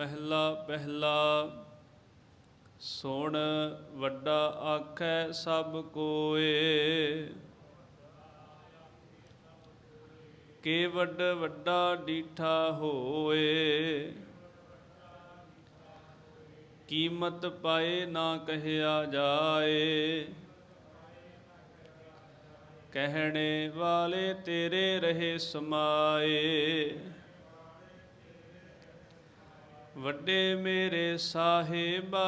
ਮਹਿਲਾ ਪਹਿਲਾ ਸੁਣ ਵੱਡਾ ਆਖੈ ਸਭ ਕੋਏ। ਕੇ ਵੱਡ ਵੱਡਾ ਡੀਠਾ ਹੋਏ। ਕੀਮਤ ਪਾਏ ਨਾ ਕਹਿਆ ਜਾਏ। ਕਹਿਣੇ ਵਾਲੇ ਤੇਰੇ ਰਹੇ ਸਮਾਏ। ਵੱਡੇ ਮੇਰੇ ਸਾਹਿਬਾ,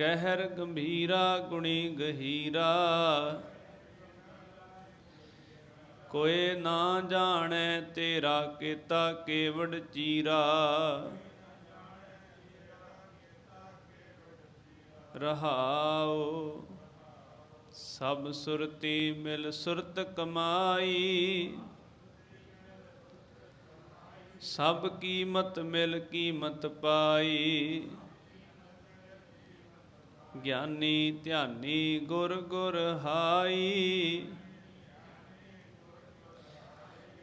ਗਹਿਰ ਗੰਭੀਰਾ, ਗੁਣੀ ਗਹੀਰਾ। ਕੋਏ ਨਾ ਜਾਣੈ ਤੇਰਾ ਕੀਤਾ ਕੇਵੜ ਚੀਰਾ। ਰਹਾਉ ਸਭ ਸੁਰਤੀ ਮਿਲ ਸੁਰਤ ਕਮਾਈ। ਸਭ ਕੀਮਤ ਮਿਲ ਕੀਮਤ ਪਾਈ। ਗਿਆਨੀ ਧਿਆਨੀ ਗੁਰ ਗੁਰ ਹਾਈ।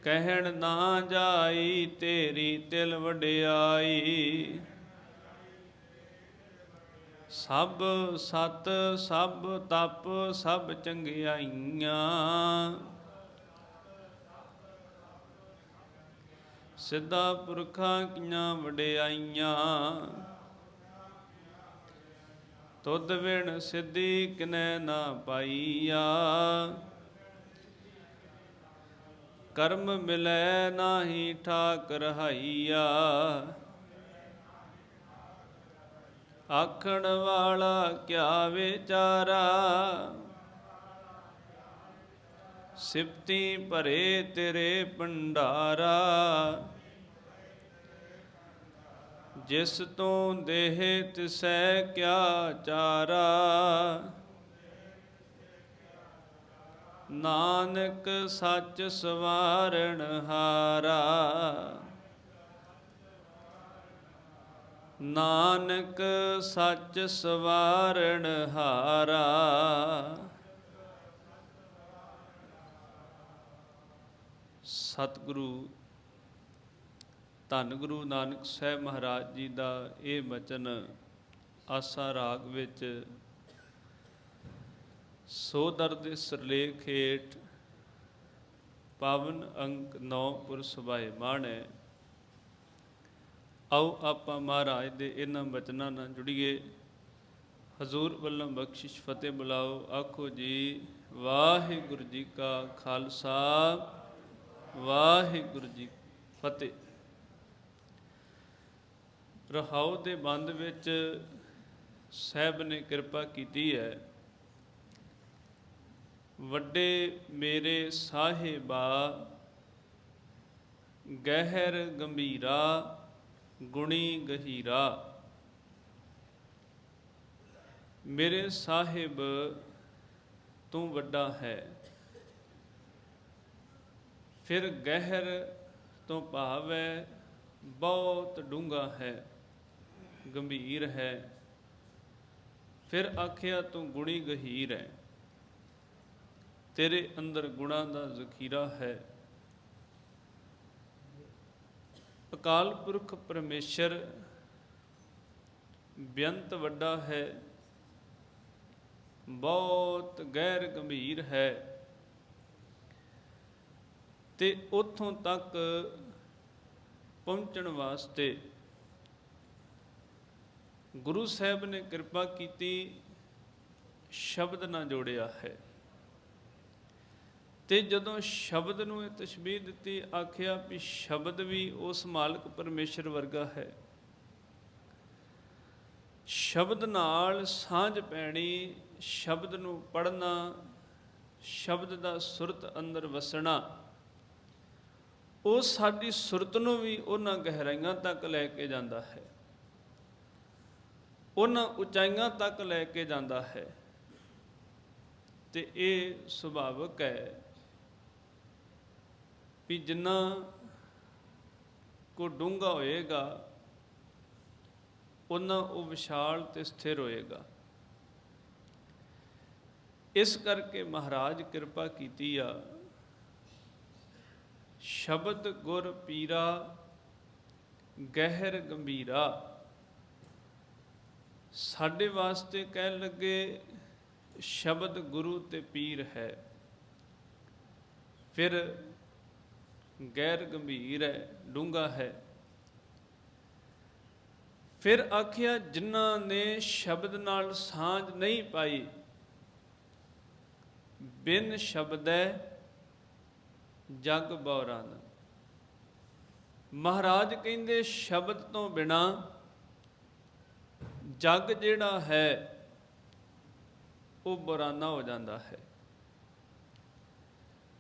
ਕਹਿਣ ਨਾ ਜਾਈ ਤੇਰੀ ਤਿਲ ਵਡਿਆਈ। ਸਭ ਸਤ ਸਭ ਤਪ ਸਭ ਚੰਗਿਆਈਆਂ। ਸਿੱਧਾ ਪੁਰਖਾਂ ਕੀਆਂ ਵਡਿਆਈਆਂ। ਤੁਧ ਵਿਣ ਸਿੱਧੀ ਕਿਨੈ ਨਾ ਪਾਈਆ। ਕਰਮ ਮਿਲੈ ਨਾਹੀ ਠਾਕ ਰਹਾਈਆ ਆਖਣ ਵਾਲਾ ਕਿਆ ਵਿਚਾਰਾ? ਸਿਫਤੀ ਭਰੇ ਤੇਰੇ ਭੰਡਾਰਾ। ਜਿਸ ਤੋਂ ਦੇਹ ਤਿਸੈ ਕਿਆ ਚਾਰਾ? ਨਾਨਕ ਸੱਚ ਸਵਾਰਣ ਹਾਰਾ। ਨਾਨਕ ਸੱਚ ਸਵਾਰਣ ਹਾਰਾ। ਸਤਿਗੁਰੂ ਧੰਨ ਗੁਰੂ ਨਾਨਕ ਸਾਹਿਬ ਮਹਾਰਾਜ ਜੀ ਦਾ ਇਹ ਬਚਨ ਆਸਾ ਰਾਗ ਵਿੱਚ, ਸੋ ਦਰਦ ਸਰਲੇਖ ਹੇਠ ਪਾਵਨ ਅੰਕ 9 ਪੁਰ ਸੁਭਾਏ ਮਾਣੈ। ਆਓ ਆਪਾਂ ਮਹਾਰਾਜ ਦੇ ਇਹਨਾਂ ਬਚਨਾਂ ਨਾਲ ਜੁੜੀਏ। ਹਜ਼ੂਰ ਵੱਲੋਂ ਬਖਸ਼ਿਸ਼ ਫਤਿਹ ਬੁਲਾਓ। ਆਖੋ ਜੀ, ਵਾਹਿਗੁਰੂ ਜੀ ਕਾ ਖਾਲਸਾ, ਵਾਹਿਗੁਰੂ ਜੀ ਫਤਿਹ। ਰਹਾਉ ਦੇ ਬੰਦ ਵਿੱਚ ਸਹਿਬ ਨੇ ਕਿਰਪਾ ਕੀਤੀ ਹੈ। ਵੱਡੇ ਮੇਰੇ ਸਾਹਿਬਾ ਗਹਿਰ ਗੰਭੀਰਾ, ਗੁਣੀ ਗਹੀਰਾ। ਮੇਰੇ ਸਾਹਿਬ, ਤੂੰ ਵੱਡਾ ਹੈ। ਫਿਰ ਗਹਿਰ ਤੋਂ ਭਾਵ ਹੈ ਬਹੁਤ ਡੂੰਘਾ ਹੈ। ਗੰਭੀਰ ਹੈ। ਫਿਰ ਆਖਿਆ, ਤੂੰ ਗੁਣੀ ਗਹੀਰ ਹੈ। ਤੇਰੇ ਅੰਦਰ ਗੁਣਾ ਦਾ ਜ਼ਖੀਰਾ ਹੈ। ਅਕਾਲ ਪੁਰਖ ਪਰਮੇਸ਼ਰ ਬੇਅੰਤ ਵੱਡਾ ਹੈ। ਬਹੁਤ ਗਹਿਰ ਗੰਭੀਰ ਹੈ। ਤੇ ਉਥੋਂ ਤੱਕ ਪਹੁੰਚਣ ਵਾਸਤੇ ਗੁਰੂ ਸਾਹਿਬ ਨੇ ਕਿਰਪਾ ਕੀਤੀ, ਸ਼ਬਦ ਨਾਲ ਜੋੜਿਆ ਹੈ। ਤੇ ਜਦੋਂ ਸ਼ਬਦ ਨੂੰ ਇਹ ਤਸ਼ਬੀਹ ਦਿੱਤੀ, ਆਖਿਆ ਵੀ ਸ਼ਬਦ ਵੀ ਉਸ ਮਾਲਕ ਪਰਮੇਸ਼ਰ ਵਰਗਾ ਹੈ। ਸ਼ਬਦ ਨਾਲ ਸਾਂਝ ਪੈਣੀ, ਸ਼ਬਦ ਨੂੰ ਪੜਨਾ ਸ਼ਬਦ ਦਾ ਸੁਰਤ ਅੰਦਰ ਵਸਣਾ, ਉਹ ਸਾਡੀ ਸੁਰਤ ਨੂੰ ਵੀ ਉਹਨਾਂ ਗਹਿਰਾਈਆਂ ਤੱਕ ਲੈ ਕੇ ਜਾਂਦਾ ਹੈ। ਉਹਨਾਂ ਉਚਾਈਆਂ ਤੱਕ ਲੈ ਕੇ ਜਾਂਦਾ ਹੈ। ਤੇ ਇਹ ਸੁਭਾਵਕ ਹੈ ਵੀ ਜਿੰਨਾ ਕੋ ਡੂੰਘਾ ਹੋਏਗਾ ਉਹਨਾਂ ਉਹ ਵਿਸ਼ਾਲ ਤੇ ਸਥਿਰ ਹੋਏਗਾ। ਇਸ ਕਰਕੇ ਮਹਾਰਾਜ ਕਿਰਪਾ ਕੀਤੀ ਆ। ਸ਼ਬਦ ਗੁਰ ਪੀਰਾ ਗਹਿਰ ਗੰਭੀਰਾ। ਸਾਡੇ ਵਾਸਤੇ ਕਹਿਣ ਲੱਗੇ, ਸ਼ਬਦ ਗੁਰੂ ਤੇ ਪੀਰ ਹੈ। ਫਿਰ ਗੈਰ ਗੰਭੀਰ ਹੈ ਡੂੰਗਾ ਹੈ। ਫਿਰ ਆਖਿਆ, ਜਿਨ੍ਹਾਂ ਨੇ ਸ਼ਬਦ ਨਾਲ ਸਾਂਝ ਨਹੀਂ ਪਾਈ, ਬਿਨ ਸ਼ਬਦੈ ਜਗ ਬੌਰਾਨ। ਮਹਾਰਾਜ ਕਹਿੰਦੇ, ਸ਼ਬਦ ਤੋਂ ਬਿਨਾ ਜਗ ਜਿਹੜਾ ਹੈ, ਉਹ ਬੁਰਾਨਾ ਹੋ ਜਾਂਦਾ ਹੈ।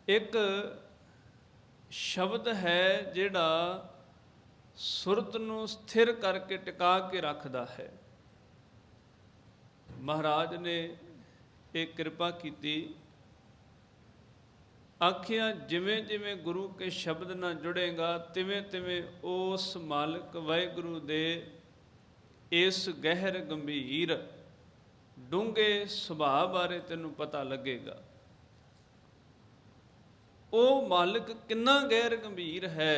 ਇੱਕ ਸ਼ਬਦ ਹੈ ਜਿਹੜਾ ਸੁਰਤ ਨੂੰ ਸਥਿਰ ਕਰਕੇ ਟਿਕਾ ਕੇ ਰੱਖਦਾ ਹੈ। ਮਹਾਰਾਜ ਨੇ ਇਹ ਕਿਰਪਾ ਕੀਤੀ। ਆਖਿਆ, ਜਿਵੇਂ ਜਿਵੇਂ ਗੁਰੂ ਕੇ ਸ਼ਬਦ ਨਾਲ ਜੁੜੇਗਾ, ਤਿਵੇਂ ਤਿਵੇਂ ਉਸ ਮਾਲਕ ਵਾਹਿਗੁਰੂ ਦੇ ਇਸ ਗਹਿਰ ਗੰਭੀਰ ਡੂੰਘੇ ਸੁਭਾਅ ਬਾਰੇ ਤੈਨੂੰ ਪਤਾ ਲੱਗੇਗਾ। ਉਹ ਮਾਲਕ ਕਿੰਨਾ ਗਹਿਰ ਗੰਭੀਰ ਹੈ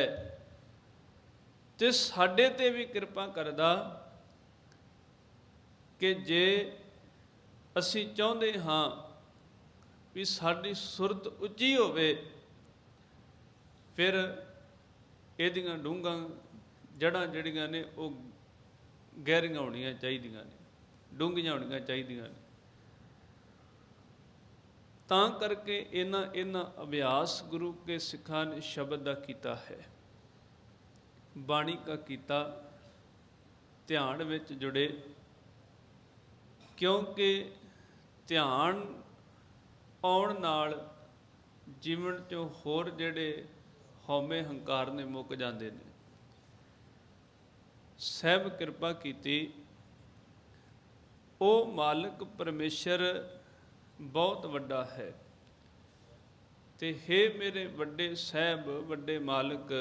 ਤੇ ਸਾਡੇ ਤੇ ਵੀ ਕਿਰਪਾ ਕਰਦਾ ਕਿ ਜੇ ਅਸੀਂ ਚਾਹੁੰਦੇ ਹਾਂ ਵੀ ਸਾਡੀ ਸੁਰਤ ਉੱਚੀ ਹੋਵੇ, ਫਿਰ ਇਹਦੀਆਂ ਡੂੰਘਾਂ ਜੜਾਂ ਜਿਹੜੀਆਂ ਨੇ ਉਹ ਗਹਿਰੀਆਂ ਹੋਣੀਆਂ ਚਾਹੀਦੀਆਂ ਨੇ, ਡੂੰਘੀਆਂ ਹੋਣੀਆਂ ਚਾਹੀਦੀਆਂ ਨੇ। ਤਾਂ ਕਰਕੇ ਇਹਨਾਂ ਇਹਨਾਂ ਅਭਿਆਸ ਗੁਰੂ ਕੇ ਸਿੱਖਾਂ ਨੇ ਸ਼ਬਦ ਦਾ ਕੀਤਾ ਹੈ। ਬਾਣੀ ਦਾ ਕੀਤਾ, ਧਿਆਨ ਵਿੱਚ ਜੁੜੇ। ਕਿਉਂਕਿ ਧਿਆਨ ਆਉਣ ਨਾਲ ਜੀਵਨ ਚੋਂ ਹੋਰ ਜਿਹੜੇ ਹਉਮੈ ਹੰਕਾਰ ਨੇ ਮੁੱਕ ਜਾਂਦੇ ਨੇ। ਸਹਿਬ ਕਿਰਪਾ ਕੀਤੀ। ਉਹ ਮਾਲਕ ਪਰਮੇਸ਼ਰ ਬਹੁਤ ਵੱਡਾ ਹੈ। ਤੇ हे ਮੇਰੇ ਵੱਡੇ ਸਹਿਬ, ਵੱਡੇ ਮਾਲਕ,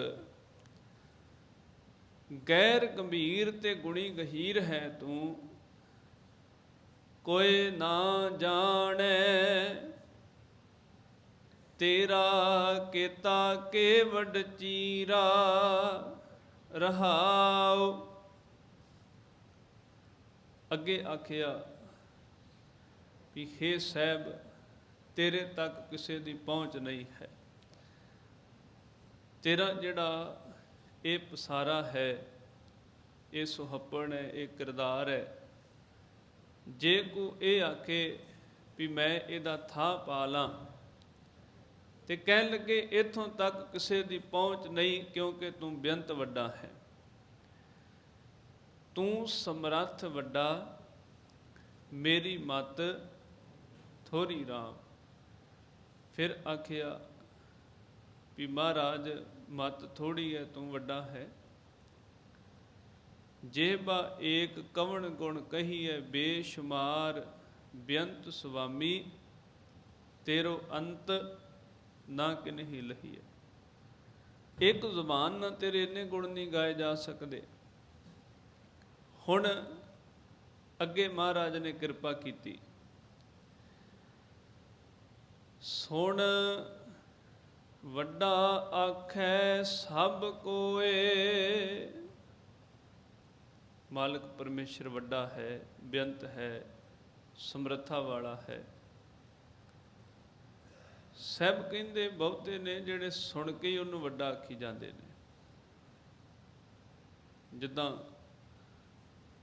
ਗੈਰ ਗੰਭੀਰ ਤੇ ਗੁਣੀ ਗਹੀਰ ਹੈ ਤੂੰ। ਕੋਈ ਨਾ ਜਾਣੈ ਤੇਰਾ ਕੀਤਾ ਕੇਵਡ ਚੀਰਾ ਰਹਾਉ। ਅੱਗੇ ਆਖਿਆ ਵੀ हे ਸਾਹਿਬ, ਤੇਰੇ ਤੱਕ ਕਿਸੇ ਦੀ ਪਹੁੰਚ ਨਹੀਂ ਹੈ। ਤੇਰਾ ਜਿਹੜਾ ਇਹ ਪਸਾਰਾ ਹੈ, ਇਹ ਸੁਹੱਪਣ ਹੈ, ਇਹ ਕਿਰਦਾਰ ਹੈ, ਜੇ ਕੋ ਇਹ ਆਖੇ ਵੀ ਮੈਂ ਇਹਦਾ ਥਾਂ ਪਾ ਲਾਂ ਤੇ ਕਹਿਣ ਲੱਗੇ, ਇਥੋਂ ਤੱਕ ਕਿਸੇ ਦੀ ਪਹੁੰਚ ਨਹੀਂ ਕਿਉਂਕਿ ਤੂੰ ਬੇਅੰਤ ਵੱਡਾ ਹੈ। ਤੂੰ ਸਮਰੱਥ ਵੱਡਾ, ਮੇਰੀ ਮਤ ਥੋੜੀ ਰਾਮ। ਫਿਰ ਆਖਿਆ, ਵੀ ਮਹਾਰਾਜ, ਮਤ ਥੋੜੀ ਹੈ, ਤੂੰ ਵੱਡਾ ਹੈ। ਜੇਬਾ ਏਕ ਕਵਣ ਗੁਣ ਕਹੀਐ, ਬੇਸ਼ੁਮਾਰ ਬੇਅੰਤ ਸੁਆਮੀ, ਤੇਰੋ ਅੰਤ ਨਾ ਕਿਨਹੀ ਲਹੀਐ। ਇੱਕ ਜ਼ੁਬਾਨ ਨਾਲ ਤੇਰੇ ਇੰਨੇ ਗੁਣ ਨਹੀਂ ਗਾਏ ਜਾ ਸਕਦੇ। ਹੁਣ ਅੱਗੇ ਮਹਾਰਾਜ ਨੇ ਕਿਰਪਾ ਕੀਤੀ। ਸੁਣ ਵੱਡਾ ਆਖੈ ਸਭ ਕੋਏ। ਮਾਲਕ ਪਰਮੇਸ਼ਰ ਵੱਡਾ ਹੈ, ਬੇਅੰਤ ਹੈ, ਸਮਰੱਥਾ ਵਾਲਾ ਹੈ। ਸਭ ਕਹਿੰਦੇ ਬਹੁਤੇ ਨੇ, ਜਿਹੜੇ ਸੁਣ ਕੇ ਹੀ ਉਹਨੂੰ ਵੱਡਾ ਆਖੀ ਜਾਂਦੇ ਨੇ। ਜਿੱਦਾਂ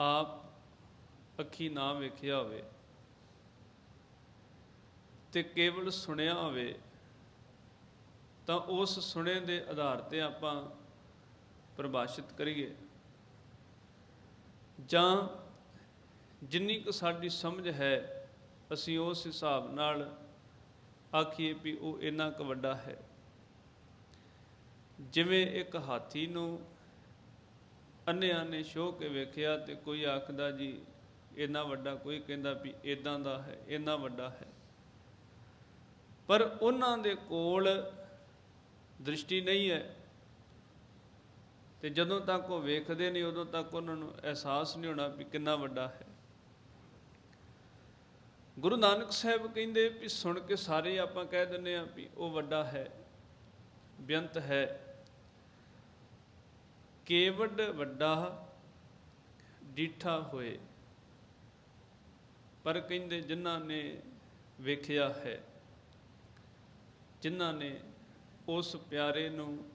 ਆਪ ਅੱਖੀ ਨਾ ਵੇਖਿਆ ਹੋਵੇ ਤੇ ਕੇਵਲ ਸੁਣਿਆ ਹੋਵੇ, ਤਾਂ ਉਸ ਸੁਣੇ ਦੇ ਆਧਾਰ ਤੇ ਆਪਾਂ ਪਰਿਭਾਸ਼ਿਤ ਕਰੀਏ। ਜਾਂ ਜਿੰਨੀ ਕੁ ਸਾਡੀ ਸਮਝ ਹੈ, ਅਸੀਂ ਉਸ ਹਿਸਾਬ ਨਾਲ ਆਖੀਏ ਵੀ ਉਹ ਇੰਨਾ ਕੁ ਵੱਡਾ ਹੈ। ਜਿਵੇਂ ਇੱਕ ਹਾਥੀ ਨੂੰ ਅੰਨਿਆਂ ਨੇ ਸ਼ੋਹ ਕੇ ਵੇਖਿਆ ਤੇ ਕੋਈ ਆਖਦਾ ਜੀ, ਇੰਨਾ ਵੱਡਾ ਕੋਈ ਕਹਿੰਦਾ ਵੀ ਇਦਾਂ ਦਾ ਹੈ, ਇੰਨਾ ਵੱਡਾ ਹੈ। ਪਰ ਉਹਨਾਂ ਦੇ ਕੋਲ ਦ੍ਰਿਸ਼ਟੀ ਨਹੀਂ ਹੈ। ਤੇ ਜਦੋਂ ਤੱਕ ਉਹ ਵੇਖਦੇ ਨਹੀਂ, ਉਦੋਂ ਤੱਕ ਉਹਨਾਂ ਨੂੰ ਅਹਿਸਾਸ ਨਹੀਂ ਹੋਣਾ ਵੀ ਕਿੰਨਾ ਵੱਡਾ ਹੈ। ਗੁਰੂ ਨਾਨਕ ਸਾਹਿਬ ਕਹਿੰਦੇ ਵੀ, ਸੁਣ ਕੇ ਸਾਰੇ ਆਪਾਂ ਕਹਿ ਦਿੰਦੇ ਆ ਵੀ ਉਹ ਵੱਡਾ ਹੈ, ਬੇਅੰਤ ਹੈ। ਕੇਵਡ ਵੱਡਾ ਡੀਠਾ ਹੋਏ। ਪਰ ਕਹਿੰਦੇ ਜਿਨ੍ਹਾਂ ਨੇ ਵੇਖਿਆ ਹੈ, ਜਿਨ੍ਹਾਂ ਨੇ ਉਸ ਪਿਆਰੇ ਨੂੰ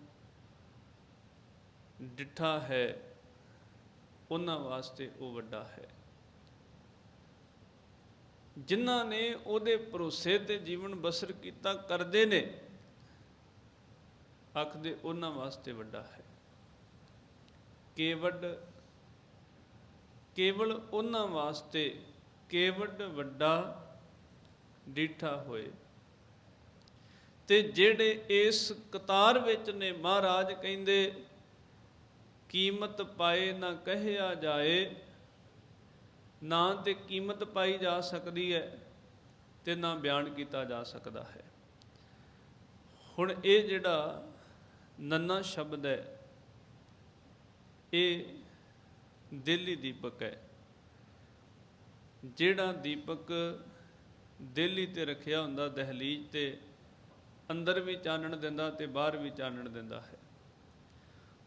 ਡਿੱਠਾ ਹੈ, ਉਹਨਾਂ ਵਾਸਤੇ ਉਹ ਵੱਡਾ ਹੈ। ਜਿਨ੍ਹਾਂ ਨੇ ਉਹਦੇ ਭਰੋਸੇ ਤੇ ਜੀਵਨ ਬਸਰ ਕੀਤਾ, ਕਰਦੇ ਨੇ, ਆਖਦੇ ਉਹਨਾਂ ਵਾਸਤੇ ਵੱਡਾ ਹੈ। ਕੇਵਡ ਕੇਵਲ ਉਹਨਾਂ ਵਾਸਤੇ ਕੇਵਡ ਵੱਡਾ ਡੀਠਾ ਹੋਏ। ਤੇ ਜਿਹੜੇ ਇਸ ਕਤਾਰ ਵਿੱਚ ਨੇ ਮਹਾਰਾਜ ਕਹਿੰਦੇ, ਕੀਮਤ ਪਾਏ ਨਾ ਕਹਿਆ ਜਾਏ, ਨਾ ਤੇ ਕੀਮਤ ਪਾਈ ਜਾ ਸਕਦੀ ਹੈ ਤੇ ਨਾ ਬਿਆਨ ਕੀਤਾ ਜਾ ਸਕਦਾ ਹੈ। ਹੁਣ ਇਹ ਜਿਹੜਾ ਨੰਨਾ ਸ਼ਬਦ ਹੈ ਇਹ ਦਿੱਲੀ ਦੀਪਕ ਹੈ। ਜਿਹੜਾ ਦੀਪਕ ਦਿੱਲੀ ਤੇ ਰੱਖਿਆ ਹੁੰਦਾ, ਦਹਲੀਜ਼ ਤੇ ਅੰਦਰ ਵੀ ਚਾਨਣ ਦਿੰਦਾ ਤੇ ਬਾਹਰ ਵੀ ਚਾਨਣ ਦਿੰਦਾ ਹੈ।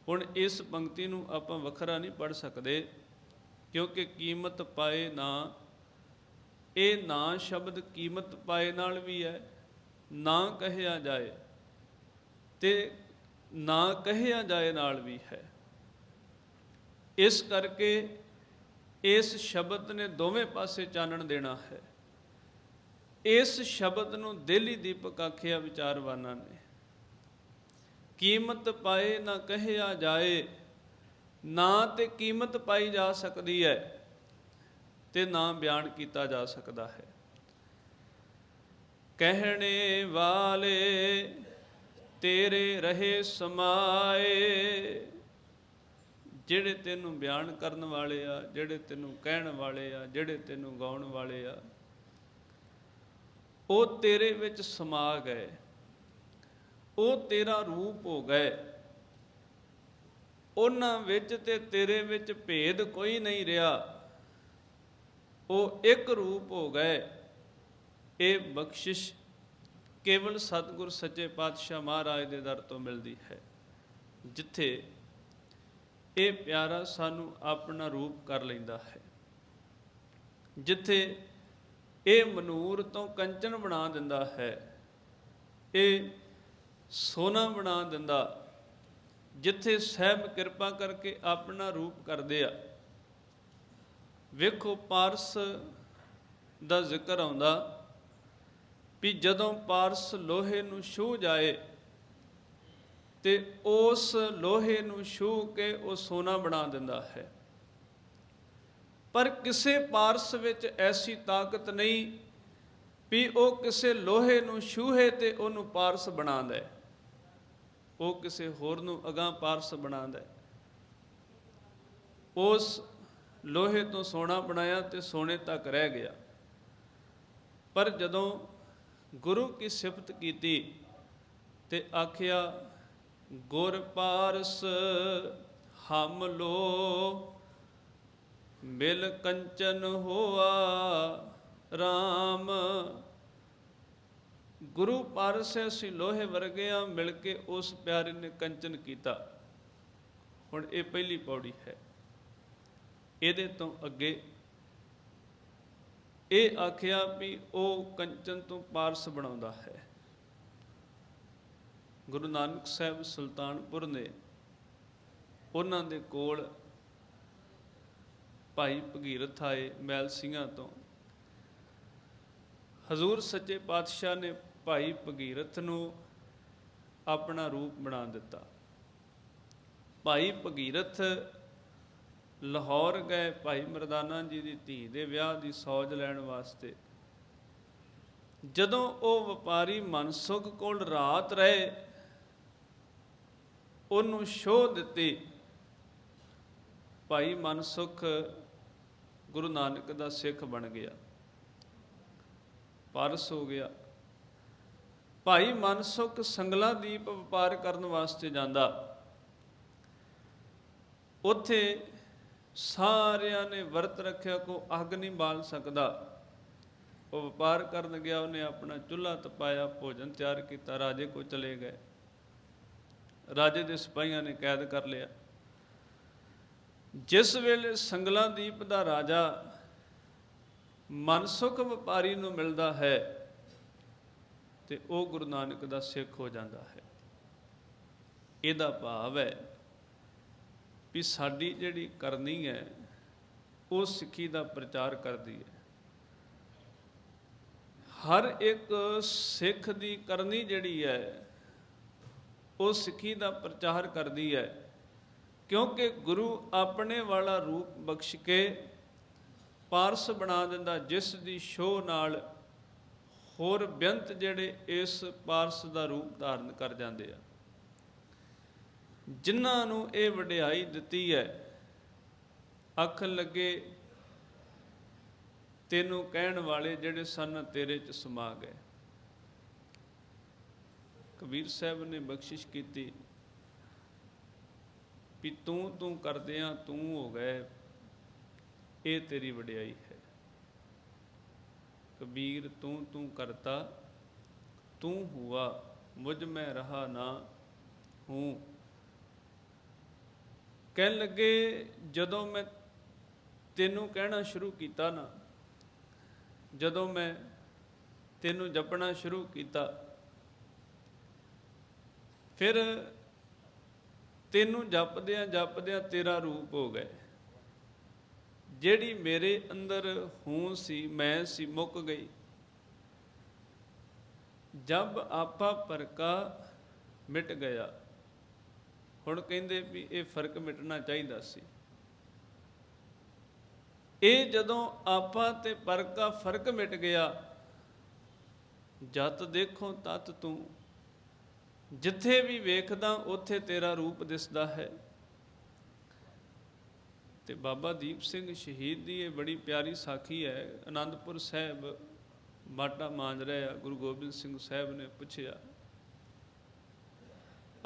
ਹੁਣ ਇਸ ਪੰਕਤੀ ਨੂੰ ਆਪਾਂ ਵੱਖਰਾ ਨਹੀਂ ਪੜ ਸਕਦੇ, ਕਿਉਂਕਿ ਕੀਮਤ ਪਾਏ ਨਾ, ਇਹ ਨਾ ਸ਼ਬਦ ਕੀਮਤ ਪਾਏ ਨਾਲ ਵੀ ਹੈ, ਨਾ ਕਹਿਆ ਜਾਏ ਤੇ ਨਾ ਕਹਿਆ ਜਾਏ ਨਾਲ ਵੀ ਹੈ। ਇਸ ਕਰਕੇ ਇਸ ਸ਼ਬਦ ਨੇ ਦੋਵੇਂ ਪਾਸੇ ਚਾਨਣ ਦੇਣਾ ਹੈ। ਇਸ ਸ਼ਬਦ ਨੂੰ ਦਿੱਲੀ ਦੀਪਕ ਆਖਿਆ ਵਿਚਾਰਵਾਨਾਂ ਨੇ, ਕੀਮਤ ਪਾਏ ਨਾ ਕਹਿਆ ਜਾਏ, ਨਾ ਤੇ ਕੀਮਤ ਪਾਈ ਜਾ ਸਕਦੀ ਹੈ ਤੇ ਨਾ ਬਿਆਨ ਕੀਤਾ ਜਾ ਸਕਦਾ ਹੈ। ਕਹਿਣੇ ਵਾਲੇ ਤੇਰੇ ਰਹੇ ਸਮਾਏ ਜਿਹੜੇ ਤੈਨੂੰ ਬਿਆਨ ਕਰਨ ਵਾਲੇ ਆ, ਜਿਹੜੇ ਤੈਨੂੰ ਕਹਿਣ ਵਾਲੇ ਆ, ਜਿਹੜੇ ਤੈਨੂੰ ਗਾਉਣ ਵਾਲੇ ਆ, ਉਹ ਤੇਰੇ ਵਿੱਚ ਸਮਾ ਗਏ। ਉਹ ਤੇਰਾ ਰੂਪ ਹੋ ਗਏ। ਉਹਨਾਂ ਵਿੱਚ ਤੇ ਤੇਰੇ ਵਿੱਚ ਭੇਦ ਕੋਈ ਨਹੀਂ ਰਿਹਾ। ਉਹ ਇੱਕ ਰੂਪ ਹੋ ਗਏ। ਇਹ ਬਖਸ਼ਿਸ਼ ਕੇਵਲ ਸਤਿਗੁਰ ਸੱਚੇ ਪਾਤਸ਼ਾਹ ਮਹਾਰਾਜ ਦੇ ਦਰ ਤੋਂ ਮਿਲਦੀ ਹੈ, ਜਿੱਥੇ ਇਹ ਪਿਆਰਾ ਸਾਨੂੰ ਆਪਣਾ ਰੂਪ ਕਰ ਲੈਂਦਾ ਹੈ। ਜਿੱਥੇ ਇਹ ਮਨੂਰ ਤੋਂ ਕੰਚਨ ਬਣਾ ਦਿੰਦਾ ਹੈ, ਇਹ ਸੋਨਾ ਬਣਾ ਦਿੰਦਾ, ਜਿੱਥੇ ਸਹਿਬ ਕਿਰਪਾ ਕਰਕੇ ਆਪਣਾ ਰੂਪ ਕਰਦੇ ਆ। ਵੇਖੋ ਪਾਰਸ ਦਾ ਜ਼ਿਕਰ ਆਉਂਦਾ ਵੀ ਜਦੋਂ ਪਾਰਸ ਲੋਹੇ ਨੂੰ ਛੂ ਜਾਏ ਤੇ ਉਸ ਲੋਹੇ ਨੂੰ ਛੂ ਕੇ ਉਹ ਸੋਨਾ ਬਣਾ ਦਿੰਦਾ ਹੈ। ਪਰ ਕਿਸੇ ਪਾਰਸ ਵਿੱਚ ਐਸੀ ਤਾਕਤ ਨਹੀਂ ਵੀ ਉਹ ਕਿਸੇ ਲੋਹੇ ਨੂੰ ਛੂਹੇ ਤੇ ਉਹਨੂੰ ਪਾਰਸ ਬਣਾ ਦੇ ਉਹ ਕਿਸੇ ਹੋਰ ਨੂੰ ਅਗਾਹ ਪਾਰਸ ਬਣਾਉਂਦਾ ਹੈ। ਉਸ ਲੋਹੇ ਤੋਂ ਸੋਨਾ ਬਣਾਇਆ ਤੇ ਸੋਨੇ ਤੱਕ ਰਹਿ ਗਿਆ। ਪਰ ਜਦੋਂ ਗੁਰੂ ਕੀ ਸਿਫਤ ਕੀਤੀ ਤੇ ਆਖਿਆ ਗੁਰ ਪਾਰਸ ਹਮ ਲੋ ਮਿਲ ਕੰਚਨ ਹੋਆ RAM ਗੁਰੂ ਪਾਰਸ ਅਸੀਂ ਲੋਹੇ ਵਰਗਿਆਂ ਮਿਲ ਕੇ ਉਸ ਪਿਆਰੇ ਨੇ ਕੰਚਨ ਕੀਤਾ। ਹੁਣ ਇਹ ਪਹਿਲੀ ਪੌੜੀ ਹੈ। ਇਹਦੇ ਤੋਂ ਅੱਗੇ ਇਹ ਆਖਿਆ ਵੀ ਉਹ ਕੰਚਨ ਤੋਂ ਪਾਰਸ ਬਣਾਉਂਦਾ ਹੈ। ਗੁਰੂ ਨਾਨਕ ਸਾਹਿਬ ਸੁਲਤਾਨਪੁਰ ਨੇ ਉਹਨਾਂ ਦੇ ਕੋਲ ਭਾਈ ਭਗੀਰਥ ਆਏ ਮੈਲ ਸਿੰਘਾਂ ਤੋਂ ਹਜ਼ੂਰ ਸੱਚੇ ਪਾਤਸ਼ਾਹ ਨੇ ਭਾਈ ਭਗੀਰਥ ਨੂੰ ਆਪਣਾ ਰੂਪ ਬਣਾ ਦਿੱਤਾ। ਭਾਈ ਭਗੀਰਥ ਲਾਹੌਰ ਗਏ, ਭਾਈ ਮਰਦਾਨਾ ਜੀ ਦੀ ਧੀ ਦੇ ਵਿਆਹ ਦੀ ਸੌਜ ਲੈਣ ਵਾਸਤੇ। ਜਦੋਂ ਉਹ ਵਪਾਰੀ ਮਨਸੁਖ ਕੋਲ ਰਾਤ ਰਹੇ ਉਹਨੂੰ ਸ਼ੋਹ ਦਿੱਤੀ। ਭਾਈ ਮਨਸੁਖ ਗੁਰੂ ਨਾਨਕ ਦਾ ਸਿੱਖ ਬਣ ਗਿਆ। ਪਾਰਸ ਹੋ ਗਿਆ। ਭਾਈ ਮਨਸੁਖ ਸੰਗਲਾ ਦੀਪ ਵਪਾਰ ਕਰਨ ਵਾਸਤੇ ਜਾਂਦਾ। ਉੱਥੇ ਸਾਰਿਆਂ ਨੇ ਵਰਤ ਰੱਖਿਆ ਕੋ ਅੱਗ ਨਹੀਂ ਬਾਲ ਸਕਦਾ। ਉਹ ਵਪਾਰ ਕਰਨ ਗਿਆ, ਉਹਨੇ ਆਪਣਾ ਚੁੱਲ੍ਹਾ ਤਪਾਇਆ, ਭੋਜਨ ਤਿਆਰ ਕੀਤਾ, ਰਾਜੇ ਕੋ ਚਲੇ ਗਏ। ਰਾਜੇ ਦੇ ਸਿਪਾਹੀਆਂ ਨੇ ਕੈਦ ਕਰ ਲਿਆ। ਜਿਸ ਵੇਲੇ ਸੰਗਲਾਦੀਪ ਦਾ ਰਾਜਾ ਮਨਸੁਖ ਵਪਾਰੀ ਨੂੰ ਮਿਲਦਾ ਹੈ, ਤੇ ਉਹ ਗੁਰੂ ਨਾਨਕ ਦਾ ਸਿੱਖ ਹੋ ਜਾਂਦਾ ਹੈ। ਇਹਦਾ ਭਾਵ ਹੈ ਵੀ ਸਾਡੀ ਜਿਹੜੀ ਕਰਨੀ ਹੈ, ਉਹ ਸਿੱਖੀ ਦਾ ਪ੍ਰਚਾਰ ਕਰਦੀ ਹੈ। ਹਰ ਇੱਕ ਸਿੱਖ ਦੀ ਕਰਨੀ ਜਿਹੜੀ ਹੈ ਉਹ ਸਿੱਖੀ ਦਾ ਪ੍ਰਚਾਰ ਕਰਦੀ ਹੈ। ਕਿਉਂਕਿ ਗੁਰੂ ਆਪਣੇ ਵਾਲਾ ਰੂਪ ਬਖਸ਼ ਕੇ ਪਾਰਸ ਬਣਾ ਦਿੰਦਾ, ਜਿਸ ਦੀ ਸ਼ੋਅ ਨਾਲ ਹੋਰ ਬੇਅੰਤ ਜਿਹੜੇ ਇਸ ਪਾਰਸ ਦਾ ਰੂਪ ਧਾਰਨ ਕਰ ਜਾਂਦੇ ਆ। ਜਿਨ੍ਹਾਂ ਨੂੰ ਇਹ ਵਡਿਆਈ ਦਿੱਤੀ ਹੈ, ਆਖਣ ਲੱਗੇ, ਤੈਨੂੰ ਕਹਿਣ ਵਾਲੇ ਜਿਹੜੇ ਸਨ, ਤੇਰੇ ਚ ਸਮਾ ਗਏ ਕਬੀਰ ਸਾਹਿਬ ਨੇ ਬਖਸ਼ਿਸ਼ ਕੀਤੀ ਵੀ ਤੂੰ ਤੂੰ ਕਰਦਿਆਂ ਤੂੰ ਹੋ ਗਏ, ਇਹ ਤੇਰੀ ਵਡਿਆਈ ਹੈ। ਕਬੀਰ, ਤੂੰ ਤੂੰ ਕਰਤਾ, ਤੂੰ ਹੁਆ, ਮੁਝ ਮੈਂ ਰਹਾ ਨਾ ਹੂੰ। ਕਹਿਣ ਲੱਗੇ, ਜਦੋਂ ਮੈਂ ਤੈਨੂੰ ਕਹਿਣਾ ਸ਼ੁਰੂ ਕੀਤਾ ਨਾ, ਜਦੋਂ ਮੈਂ ਤੈਨੂੰ ਜਪਣਾ ਸ਼ੁਰੂ ਕੀਤਾ ਫਿਰ ਤੈਨੂੰ ਜਪਦਿਆਂ ਜਪਦਿਆਂ ਤੇਰਾ ਰੂਪ ਹੋ ਗਏ ਜਿਹੜੀ ਮੇਰੇ ਅੰਦਰ ਹੂੰ ਸੀ, ਮੈਂ ਸੀ, ਮੁੱਕ ਗਈ। ਜਬ ਆਪਾ ਪਰਕਾ ਮਿਟ ਗਿਆ। ਹੁਣ ਕਹਿੰਦੇ ਵੀ ਇਹ ਫ਼ਰਕ ਮਿਟਣਾ ਚਾਹੀਦਾ ਸੀ। ਇਹ ਜਦੋਂ ਆਪਾ ਤੇ ਪਰਕਾ ਫ਼ਰਕ ਮਿਟ ਗਿਆ ਜਤ ਦੇਖੋ ਤਤ ਤੂੰ ਜਿੱਥੇ ਵੀ ਵੇਖਦਾ, ਉੱਥੇ ਤੇਰਾ ਰੂਪ ਦਿਸਦਾ ਹੈ। ਤੇ ਬਾਬਾ ਦੀਪ ਸਿੰਘ ਸ਼ਹੀਦ ਦੀ ਇਹ ਬੜੀ ਪਿਆਰੀ ਸਾਖੀ ਹੈ। ਆਨੰਦਪੁਰ ਸਾਹਿਬ ਮਾਟਾ ਮਾਂਜ ਰਿਹਾ ਗੁਰੂ ਗੋਬਿੰਦ ਸਿੰਘ ਸਾਹਿਬ ਨੇ ਪੁੱਛਿਆ।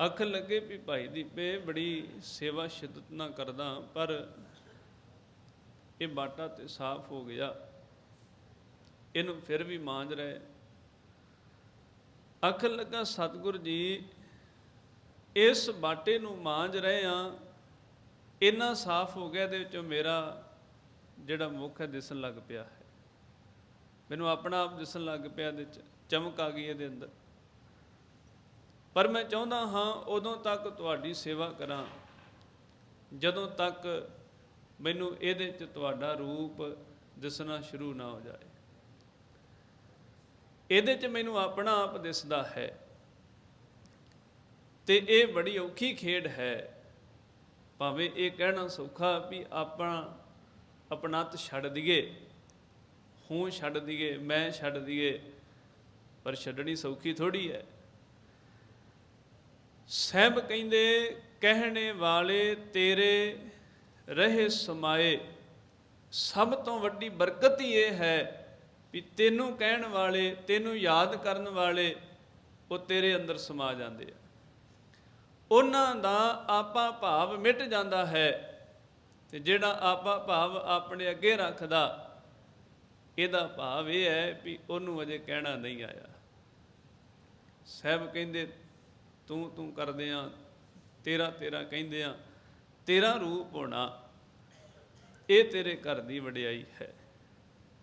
ਅੱਖ ਲੱਗੇ ਵੀ ਭਾਈ ਦੀਪੇ ਬੜੀ ਸੇਵਾ ਸ਼ਿੱਦਤ ਨਾਲ ਕਰਦਾ, ਪਰ ਇਹ ਬਾਟਾ ਤੇ ਸਾਫ਼ ਹੋ ਗਿਆ। ਇਹਨੂੰ ਫਿਰ ਵੀ ਮਾਂਜ ਰਹੇ। ਅੱਖ ਲੱਗਾ, ਸਤਿਗੁਰ ਜੀ, ਇਸ ਬਾਟੇ ਨੂੰ ਮਾਂਜ ਰਹੇ ਆ ਇੰਨਾ ਸਾਫ਼ ਹੋ ਗਿਆ, ਇਹਦੇ ਵਿੱਚੋਂ ਮੇਰਾ ਜਿਹੜਾ ਮੁੱਖ ਹੈ, ਦਿਸਣ ਲੱਗ ਪਿਆ ਹੈ। ਮੈਨੂੰ ਆਪਣਾ ਆਪ ਦਿਸਣ ਲੱਗ ਪਿਆ, ਇਹਦੇ ਚ ਚਮਕ ਆ ਗਈ ਇਹਦੇ ਅੰਦਰ। ਪਰ ਮੈਂ ਚਾਹੁੰਦਾ ਹਾਂ, ਉਦੋਂ ਤੱਕ ਤੁਹਾਡੀ ਸੇਵਾ ਕਰਾਂ। ਜਦੋਂ ਤੱਕ ਮੈਨੂੰ ਇਹਦੇ ਚ ਤੁਹਾਡਾ ਰੂਪ ਦਿਸਣਾ ਸ਼ੁਰੂ ਨਾ ਹੋ ਜਾਏ। ਇਹਦੇ ਚ ਮੈਨੂੰ ਆਪਣਾ ਆਪ ਦਿਸਦਾ ਹੈ। ਤੇ ਇਹ ਬੜੀ ਔਖੀ ਖੇਡ ਹੈ। ਭਾਵੇਂ ਇਹ ਕਹਿਣਾ ਸੌਖਾ ਵੀ ਆਪਣਾ ਆਪਣਤ ਛੱਡ ਦਈਏ, ਹੂੰ ਛੱਡ ਦਈਏ, ਮੈਂ ਛੱਡ ਦਈਏ, ਪਰ ਛੱਡਣੀ ਸੌਖੀ ਥੋੜੀ ਹੈ। ਸਹਿਬ ਕਹਿੰਦੇ, ਕਹਿਣੇ ਵਾਲੇ ਤੇਰੇ ਰਹੇ ਸਮਾਏ, ਸਭ ਤੋਂ ਵੱਡੀ ਬਰਕਤ ਹੀ ਇਹ ਹੈ ਵੀ ਤੈਨੂੰ ਕਹਿਣ ਵਾਲੇ, ਤੈਨੂੰ ਯਾਦ ਕਰਨ ਵਾਲੇ ਉਹ ਤੇਰੇ ਅੰਦਰ ਸਮਾ ਜਾਂਦੇ ਆ। ਉਹਨਾਂ ਦਾ ਆਪਾ ਭਾਵ ਮਿਟ ਜਾਂਦਾ ਹੈ ਤੇ ਜਿਹੜਾ ਆਪਾ ਭਾਵ ਆਪਣੇ ਅੱਗੇ ਰੱਖਦਾ, ਇਹਦਾ ਭਾਵ ਇਹ ਹੈ ਵੀ ਉਹਨੂੰ ਅਜੇ ਕਹਿਣਾ ਨਹੀਂ ਆਇਆ। ਸਹਿਬ ਕਹਿੰਦੇ, ਤੂੰ ਤੂੰ ਕਰਦੇ ਆ, ਤੇਰਾ ਤੇਰਾ ਕਹਿੰਦੇ ਆ, ਤੇਰਾ ਰੂਪ ਹੋਣਾ, ਇਹ ਤੇਰੇ ਘਰ ਦੀ ਵਡਿਆਈ ਹੈ।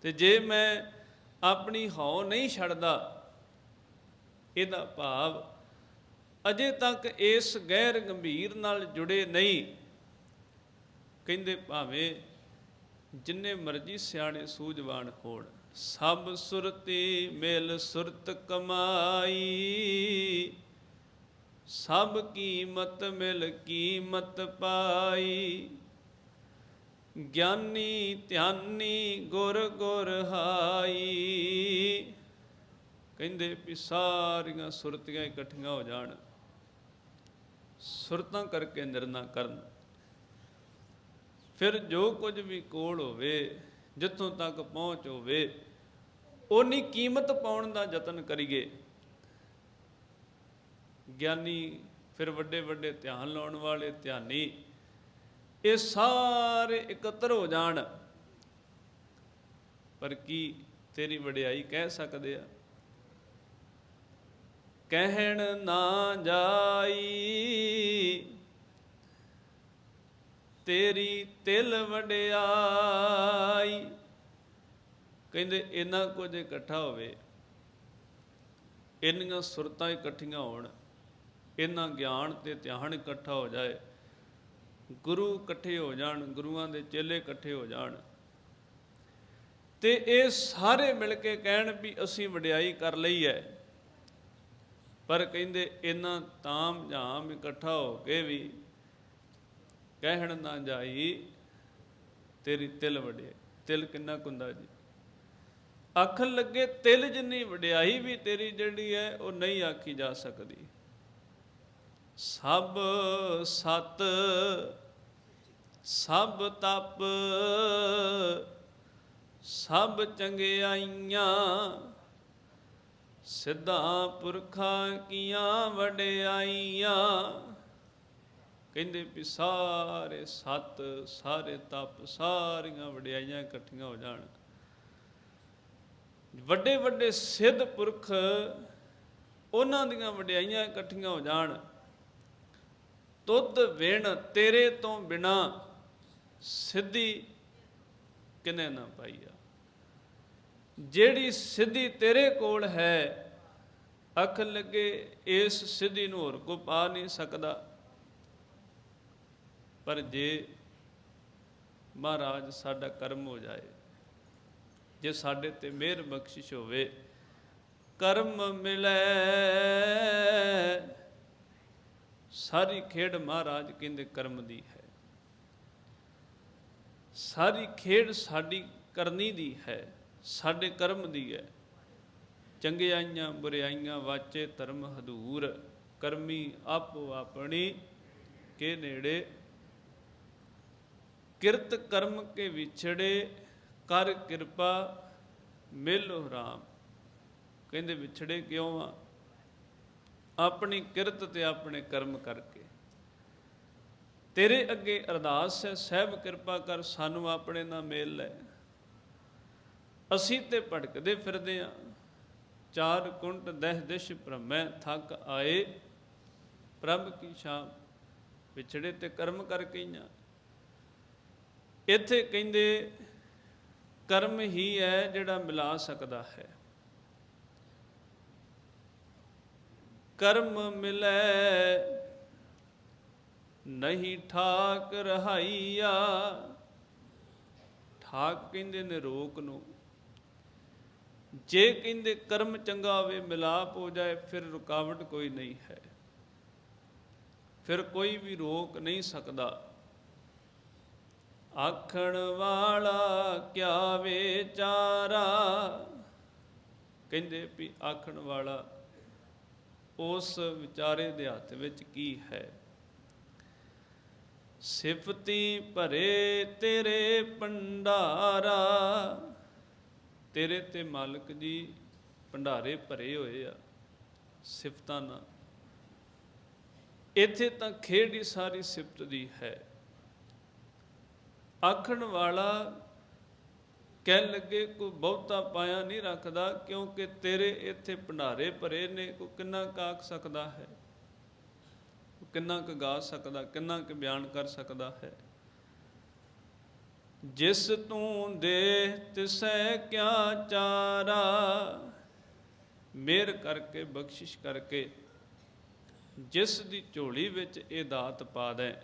ਤੇ ਜੇ ਮੈਂ ਆਪਣੀ ਹਉ ਨਹੀਂ ਛੱਡਦਾ। ਇਹਦਾ ਭਾਵ ਅਜੇ ਤੱਕ ਇਸ ਗਹਿਰ ਗੰਭੀਰ ਨਾਲ ਜੁੜੇ ਨਹੀਂ। ਕਹਿੰਦੇ ਭਾਵੇਂ ਜਿੰਨੇ ਮਰਜ਼ੀ ਸਿਆਣੇ ਸੂਝਵਾਨ ਹੋਣ, ਸਭ ਸੁਰਤੀ ਮਿਲ ਸੁਰਤ ਕਮਾਈ। ਸਭ ਕੀਮਤ ਮਿਲ ਕੀਮਤ ਪਾਈ। ਗਿਆਨੀ ਧਿਆਨੀ ਗੁਰ ਗੁਰ ਹਾਈ। ਕਹਿੰਦੇ ਵੀ ਸਾਰੀਆਂ ਸੁਰਤੀਆਂ ਇਕੱਠੀਆਂ ਹੋ ਜਾਣ। ਸੁਰਤਾਂ ਕਰਕੇ ਨਿਰਣਾ ਕਰਨ। ਫਿਰ ਜੋ ਕੁਝ ਵੀ ਕੋਲ ਹੋਵੇ, ਜਿੱਥੋਂ ਤੱਕ ਪਹੁੰਚ ਹੋਵੇ ਉਨੀ ਕੀਮਤ ਪਾਉਣ ਦਾ ਯਤਨ ਕਰੀਏ। ਗਿਆਨੀ ਫਿਰ ਵੱਡੇ ਵੱਡੇ ਧਿਆਨ ਲਾਉਣ ਵਾਲੇ ਧਿਆਨੀ ਇਹ ਸਾਰੇ ਇਕੱਤਰ ਹੋ ਜਾਣ। ਪਰ ਕੀ ਤੇਰੀ ਵਡਿਆਈ ਕਹਿ ਸਕਦੇ ਆ? ਕਹਿਣ ਨਾ ਜਾਈ, ਤੇਰੀ ਤਿਲ ਵਡਿਆਈ। ਕਹਿੰਦੇ ਇੰਨਾ ਕੁਝ ਇਕੱਠਾ ਹੋਵੇ, ਇੰਨੀਆਂ ਸੁਰਤਾਂ ਇਕੱਠੀਆਂ ਹੋਣ, ਇੰਨਾ ਗਿਆਨ ਤੇ ਧਿਆਨ ਇਕੱਠਾ ਹੋ ਜਾਏ ਗੁਰੂ ਇਕੱਠੇ ਹੋ ਜਾਣ, ਗੁਰੂਆਂ ਦੇ ਚੇਲੇ ਇਕੱਠੇ ਹੋ ਜਾਣ। ਤੇ ਇਹ ਸਾਰੇ ਮਿਲ ਕੇ ਕਹਿਣ ਵੀ ਅਸੀਂ ਵਡਿਆਈ ਕਰ ਲਈ ਹੈ। ਪਰ ਕਹਿੰਦੇ ਇੰਨਾ ਤਾਮ ਝਾਮ ਇਕੱਠਾ ਹੋ ਕੇ ਵੀ ਕਹਿਣ ਨਾ ਜਾਈ, ਤੇਰੀ ਤਿਲ ਵਡਿਆਈ ਤਿਲ ਕਿੰਨਾ ਕੁੰਦਾ ਜੀ? ਆਖਣ ਲੱਗੇ ਤਿਲ ਜਿੰਨੀ ਵਡਿਆਈ ਵੀ ਤੇਰੀ ਜਿਹੜੀ ਹੈ, ਉਹ ਨਹੀਂ ਆਖੀ ਜਾ ਸਕਦੀ। ਸਭ ਸਤ, ਸਭ ਤਪ, ਸਭ ਚੰਗਿਆਈਆਂ, ਸਿੱਧਾ ਪੁਰਖਾਂ ਕੀਆਂ ਵਡਿਆਈਆਂ। ਕਹਿੰਦੇ ਵੀ ਸਾਰੇ ਸਤ, ਸਾਰੇ ਤਪ, ਸਾਰੀਆਂ ਵਡਿਆਈਆਂ ਇਕੱਠੀਆਂ ਹੋ ਜਾਣ। ਵੱਡੇ ਵੱਡੇ ਸਿੱਧ ਪੁਰਖ, ਉਹਨਾਂ ਦੀਆਂ ਵਡਿਆਈਆਂ ਇਕੱਠੀਆਂ ਹੋ ਜਾਣ। ਤੁਧ ਵਿਣ ਤੇਰੇ ਤੋਂ ਬਿਨਾ ਸਿੱਧੀ ਕਿਨੇ ਨਾ ਪਾਈਆ? ਜਿਹੜੀ ਸਿੱਧੀ ਤੇਰੇ ਕੋਲ ਹੈ, ਅੱਖ ਲੱਗੇ ਇਸ ਸਿੱਧੀ ਨੂੰ ਹੋਰ ਕੋ ਪਾ ਨਹੀਂ ਸਕਦਾ। ਪਰ ਜੇ ਮਹਾਰਾਜ ਸਾਡਾ ਕਰਮ ਹੋ ਜਾਏ, ਜੇ ਸਾਡੇ ਤੇ ਮਿਹਰ ਬਖਸ਼ਿਸ਼ ਹੋਵੇ, ਕਰਮ ਮਿਲੇ ਸਾਰੀ ਖੇਡ ਮਹਾਰਾਜ ਕਹਿੰਦੇ ਕਰਮ ਦੀ ਹੈ। ਸਾਰੀ ਖੇਡ ਸਾਡੀ ਕਰਨੀ ਦੀ ਹੈ, ਸਾਡੇ ਕਰਮ ਦੀ ਹੈ। ਚੰਗਿਆਈਆਂ ਬੁਰਿਆਈਆਂ ਵਾਚੇ ਧਰਮ ਹਦੂਰ, ਕਰਮੀ ਆਪੋ ਆਪਣੀ ਕੇ ਨੇੜੇ। ਕਿਰਤ ਕਰਮ ਕੇ ਵਿਛੜੇ, ਕਰ ਕਿਰਪਾ ਮਿਲੋ ਰਾਮ। ਕਹਿੰਦੇ ਵਿਛੜੇ ਕਿਉਂ ਆ? ਆਪਣੀ ਕਿਰਤ ਤੇ ਆਪਣੇ ਕਰਮ ਕਰਕੇ। ਤੇਰੇ ਅੱਗੇ ਅਰਦਾਸ ਹੈ, ਸਹਿਬ ਕਿਰਪਾ ਕਰ, ਸਾਨੂੰ ਆਪਣੇ ਨਾਲ ਮੇਲ ਲੈ। ਅਸੀਂ ਤੇ ਭਟਕਦੇ ਫਿਰਦੇ ਆ ਚਾਰ ਕੁੰਟ ਦਹਿ ਦਿਸ਼ ਭ੍ਰਮੈ, ਥੱਕ ਆਏ। ਪ੍ਰਭ ਕੀ ਸ਼ਾਮ ਵਿਛੜੇ ਤੇ ਕਰਮ ਕਰਕੇ ਹੀ ਆ ਇੱਥੇ ਕਹਿੰਦੇ, ਕਰਮ ਹੀ ਹੈ ਜਿਹੜਾ ਮਿਲਾ ਸਕਦਾ ਹੈ। ਕਰਮ ਮਿਲੈ। ਨਹੀਂ ਠਾਕ ਰਹਾਈਆ। ਠਾਕ ਕਹਿੰਦੇ ਨੇ ਰੋਕ ਨੂੰ। ਜੇ ਕਹਿੰਦੇ ਕਰਮ ਚੰਗਾ ਹੋਵੇ, ਮਿਲਾਪ ਹੋ ਜਾਏ, ਫਿਰ ਰੁਕਾਵਟ ਕੋਈ ਨਹੀਂ ਹੈ। ਫਿਰ ਕੋਈ ਵੀ ਰੋਕ ਨਹੀਂ ਸਕਦਾ। ਆਖਣ ਵਾਲਾ ਕਿਆ ਵਿਚਾਰਾ? ਕਹਿੰਦੇ ਵੀ ਆਖਣ ਵਾਲਾ ਉਸ ਵਿਚਾਰੇ ਦੇ ਹੱਥ ਵਿੱਚ ਕੀ ਹੈ? ਸਿਫਤੀ ਭਰੇ ਤੇਰੇ ਭੰਡਾਰਾ, ਤੇਰੇ ਤੇ ਮਾਲਕ ਜੀ ਭੰਡਾਰੇ ਭਰੇ ਹੋਏ ਆ, ਸਿਫਤਾਂ ਨਾਲ। ਇੱਥੇ ਤਾਂ ਖੇਡ ਹੀ ਸਾਰੀ ਸਿਫਤ ਦੀ ਹੈ। ਆਖਣ ਵਾਲਾ ਕਹਿ ਲੱਗੇ, ਕੋਈ ਬਹੁਤਾ ਪਾਇਆ ਨਹੀਂ ਰੱਖਦਾ, ਕਿਉਂਕਿ ਤੇਰੇ ਇੱਥੇ ਭੰਡਾਰੇ ਭਰੇ ਨੇ ਕੋ ਕਿੰਨਾ ਕਾਕ ਸਕਦਾ ਹੈ? ਕਿੰਨਾ ਕੁ ਗਾ ਸਕਦਾ, ਕਿੰਨਾ ਕੁ ਬਿਆਨ ਕਰ ਸਕਦਾ ਹੈ? ਜਿਸ ਤੂੰ ਦੇ ਤਿਸੈ ਕਿਆ ਚਾਰਾ? ਮਿਹਰ ਕਰਕੇ, ਬਖਸ਼ਿਸ਼ ਕਰਕੇ, ਜਿਸ ਦੀ ਝੋਲੀ ਵਿੱਚ ਇਹ ਦਾਤ ਪਾ ਦੇ।